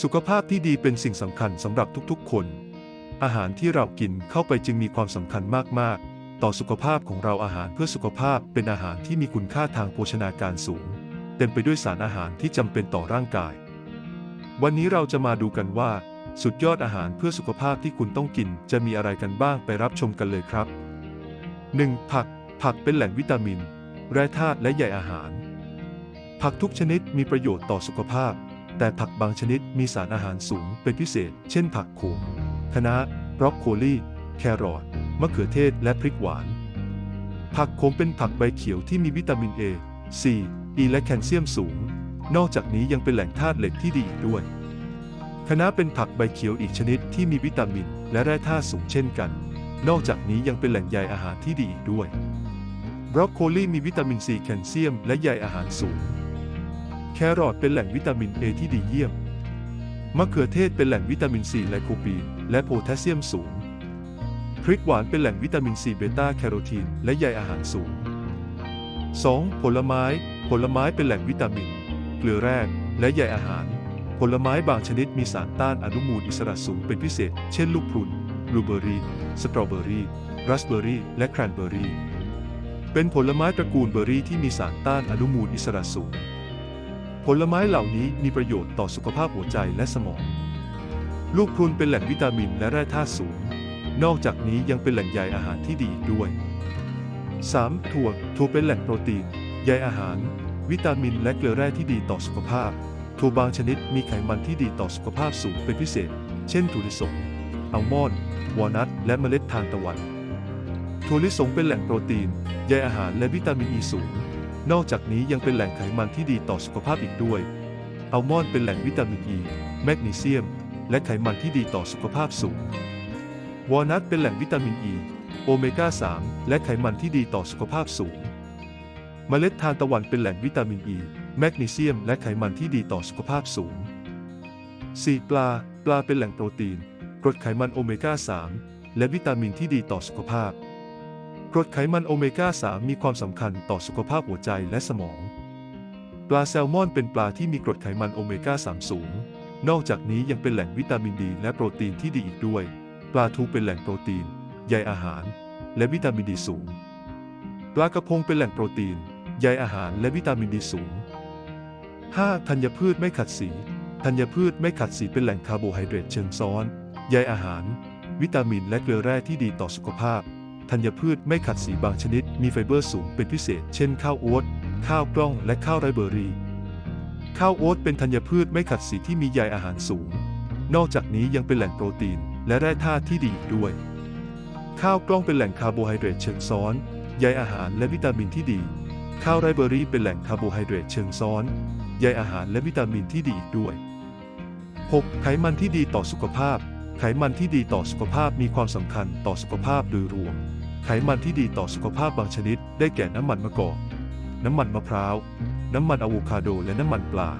สุขภาพที่ดีเป็นสิ่งสำคัญสำหรับทุกๆ คน อาหารที่เรากินเข้าไปจึงมีความสำคัญมากๆ ต่อสุขภาพของเราอาหารเพื่อสุขภาพเป็นอาหารที่มีคุณค่าทางโภชนาการสูง เต็มไปด้วยสารอาหารที่จำเป็นต่อร่างกาย วันนี้เราจะมาดูกันว่า สุดยอดอาหารเพื่อสุขภาพที่คุณต้องกินจะมีอะไรกันบ้างไปรับชมกันเลยครับ 1. ผัก ผักเป็นแหล่งวิตามิน แร่ธาตุและใยอาหาร ผักทุกชนิดมีประโยชน์ต่อสุขภาพ แต่ผักบางชนิดมีสารอาหารสูงเป็นพิเศษ เช่นผักโขมคะน้าบรอกโคลีแครอทมะเขือเทศและพริกหวาน ผักโขมเป็นผักใบเขียวที่มีวิตามิน A, C, E และแคลเซียมสูง นอกจากนี้ยังเป็นแหล่งธาตุเหล็กที่ดีอีกด้วยคะน้าเป็นผักใบเขียวอีกชนิดที่มีวิตามิน และแร่ธาตุสูงเช่นกัน นอกจากนี้ยังเป็นแหล่งใยอาหารที่ดีอีกด้วยบรอกโคลีมีวิตามินซีแคลเซียม และใยอาหารสูง แครอทเป็นแหล่งวิตามิน A ที่ดีเยี่ยม มะเขือเทศเป็นแหล่งวิตามินซีไลโคปีนและโพแทสเซียมสูง พริกหวานเป็นแหล่งวิตามินซีเบต้าแคโรทีนและใยอาหารสูง 2. ผลไม้ ผลไม้เป็นแหล่งวิตามิน เกลือแร่และใยอาหาร ผลไม้บางชนิดมีสารต้านอนุมูลอิสระสูงเป็นพิเศษ เช่นลูกพรุนบลูเบอร์รี่ สตรอเบอรี่ ราสเบอรี่ และแครนเบอร์รี่ เป็นผลไม้ตระกูลเบอร์รี่ที่มีสารต้านอนุมูลอิสระสูง ผลไม้เหล่านี้มีประโยชน์ต่อสุขภาพหัวใจและสมอง ลูกพรุนเป็นแหล่งวิตามินและแร่ธาตุสูง นอกจากนี้ยังเป็นแหล่งใยอาหารที่ดีอีกด้วย 3. ถั่ว ถั่วเป็นแหล่งโปรตีน ใยอาหาร วิตามินและเกลือแร่ที่ดีต่อสุขภาพ ถั่วบางชนิดมีไขมันที่ดีต่อสุขภาพสูงเป็นพิเศษ เช่นถั่วลิสงอัลมอนด์ วอลนัท และเมล็ดทานตะวัน ถั่วลิสงเป็นแหล่งโปรตีน ใยอาหารและวิตามินอีสูง นอกจากนี้ยังเป็นแหล่งไขมันที่ดีต่อสุขภาพอีกด้วย อัลมอนด์เป็นแหล่งวิตามินอี แมกนีเซียม และไขมันที่ดีต่อสุขภาพสูง วอลนัทเป็นแหล่งวิตามินอี โอเมก้า 3 และไขมันที่ดีต่อสุขภาพสูง เมล็ดทานตะวันเป็นแหล่งวิตามินอี แมกนีเซียม และไขมันที่ดีต่อสุขภาพสูง 4. ปลา ปลาเป็นแหล่งโปรตีน กรดไขมันโอเมก้า 3 และวิตามินที่ดีต่อสุขภาพ กรดไขมันโอเมก้า 3 มีความสำคัญต่อสุขภาพหัวใจและสมอง ปลาแซลมอนเป็นปลาที่มีกรดไขมันโอเมก้า 3 สูง นอกจากนี้ยังเป็นแหล่งวิตามินดีและโปรตีนที่ดีอีกด้วย ปลาทูเป็นแหล่งโปรตีน ใยอาหาร และวิตามินดีสูง ปลากระพงเป็นแหล่งโปรตีน ใยอาหารและวิตามินดีสูง 5. ธัญพืชไม่ขัดสี ธัญพืชไม่ขัดสีเป็นแหล่งคาร์โบไฮเดรตเชิงซ้อน ใยอาหาร วิตามินและเกลือแร่ที่ดีต่อสุขภาพ ธัญพืชไม่ขัดสีบางชนิดมีไฟเบอร์สูงเป็นพิเศษ เช่นข้าวโอ๊ต ข้าวกล้อง และข้าวไรเบอรี่ ข้าวโอ๊ตเป็นธัญพืชไม่ขัดสีที่มีใยอาหารสูง นอกจากนี้ยังเป็นแหล่งโปรตีน และแร่ธาตุที่ดีอีกด้วย ข้าวกล้องเป็นแหล่งคาร์โบไฮเดรตเชิงซ้อน ใยอาหารและวิตามินที่ดี ข้าวไรเบอรี่เป็นแหล่งคาร์โบไฮเดรตเชิงซ้อน ใยอาหารและวิตามินที่ดีอีกด้วย 6. ไขมันที่ดีต่อสุขภาพ ไขมันที่ดีต่อสุขภาพมีความสำคัญต่อสุขภาพโดยรวม ไขมันที่ดีต่อสุขภาพบางชนิด ได้แก่น้ำมันมะกอก น้ำมันมะพร้าว น้ำมันอะโวคาโด และน้ำมันปลา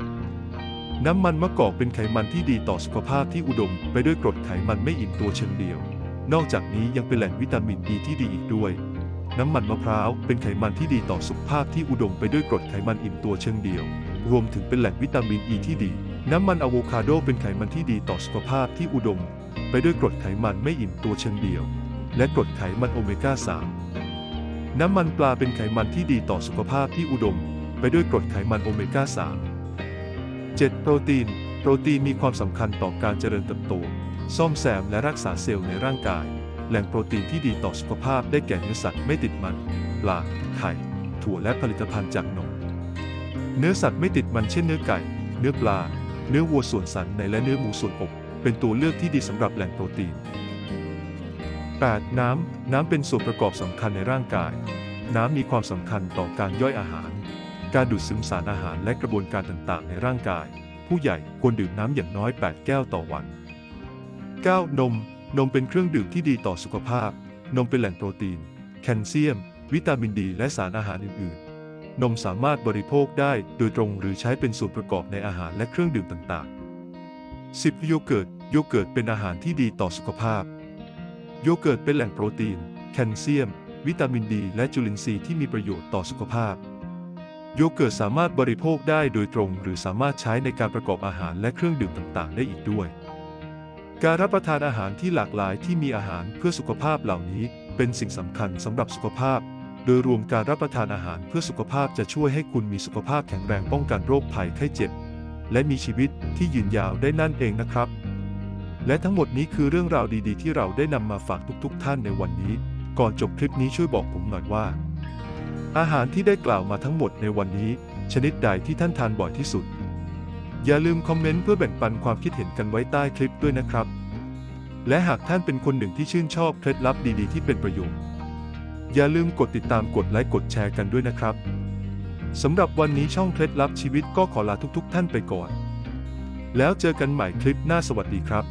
น้ำมันมะกอกเป็นไขมันที่ดีต่อสุขภาพที่อุดม ไปด้วยกรดไขมันไม่อิ่มตัวเชิงเดียว นอกจากนี้ยังเป็นแหล่งวิตามินดีที่ดีอีกด้วย น้ำมันมะพร้าวเป็นไขมันที่ดีต่อสุขภาพที่อุดมไปด้วยกรดไขมันอิ่มตัวเชิงเดียว รวมถึงเป็นแหล่งวิตามินอ e ีที่ดี น้ำมันอะโวคาโดเป็นไขมันที่ดีต่อสุขภาพที่อุดม ไปด้วยกรดไขมันไม่อิ่มตัวเชิงเดียว และกรดไขมันโอเมก้า 3 น้ำมันปลาเป็นไขมันที่ดีต่อสุขภาพที่อุดม ไปด้วยกรดไขมันโอเมก้า 3 7. โปรตีน โปรตีนมีความสำคัญต่อการเจริญเติบโต ซ่อมแซมและรักษาเซลล์ในร่างกาย แหล่งโปรตีนที่ดีต่อสุขภาพได้แก่เนื้อสัตว์ไม่ติดมัน ปลา ไข่ ถั่วและผลิตภัณฑ์จากนม เนื้อสัตว์ไม่ติดมันเช่นเนื้อไก่ เนื้อปลา เนื้อวัวส่วนสันในและเนื้อหมูส่วนอก เป็นตัวเลือกที่ดีสำหรับแหล่งโปรตีน 8. น้ำ น้ำเป็นส่วนประกอบสำคัญในร่างกาย น้ำมีความสำคัญต่อการย่อยอาหาร การดูดซึมสารอาหารและกระบวนการต่างๆ ในร่างกาย ผู้ใหญ่ควรดื่มน้ำอย่างน้อย 8 แก้วต่อวัน 9. นม นมเป็นเครื่องดื่มที่ดีต่อสุขภาพ นมเป็นแหล่งโปรตีน แคลเซียม วิตามินดี และสารอาหารอื่น ๆ นมสามารถบริโภคได้โดยตรงหรือใช้เป็นส่วนประกอบในอาหารและเครื่องดื่มต่าง ๆ 10. โยเกิร์ต โยเกิร์ตเป็นอาหารที่ดีต่อสุขภาพ โยเกิร์ตเป็นแหล่งโปรตีน แคลเซียม วิตามินดี และจุลินทรีย์ที่มีประโยชน์ต่อสุขภาพ โยเกิร์ตสามารถบริโภคได้โดยตรง หรือสามารถใช้ในการประกอบอาหารและเครื่องดื่มต่างๆ ได้อีกด้วย การรับประทานอาหารที่หลากหลายที่มีอาหารเพื่อสุขภาพเหล่านี้เป็นสิ่งสำคัญสำหรับสุขภาพ โดยรวมการรับประทานอาหารเพื่อสุขภาพจะช่วยให้คุณมีสุขภาพแข็งแรงป้องกันโรคภัยไข้เจ็บ และมีชีวิตที่ยืนยาวได้นั่นเองนะครับ และทั้งหมดนี้คือเรื่องราวดีๆ ที่เราได้นำมาฝากทุกๆ ท่านในวันนี้ ก่อนจบคลิปนี้ช่วยบอกผมหน่อยว่า อาหารที่ได้กล่าวมาทั้งหมดในวันนี้ ชนิดใดที่ท่านทานบ่อยที่สุด อย่าลืมคอมเมนต์เพื่อแบ่งปันความคิดเห็นกันไว้ใต้คลิปด้วยนะครับ และหากท่านเป็นคนหนึ่งที่ชื่นชอบเคล็ดลับดีๆ ที่เป็นประโยชน์อย่าลืมกดติดตามกดไลค์กดแชร์กันด้วยนะครับ สำหรับวันนี้ช่องเคล็ดลับชีวิตก็ขอลาทุกๆ ท่านไปก่อน แล้วเจอกันใหม่คลิปหน้าสวัสดีครับ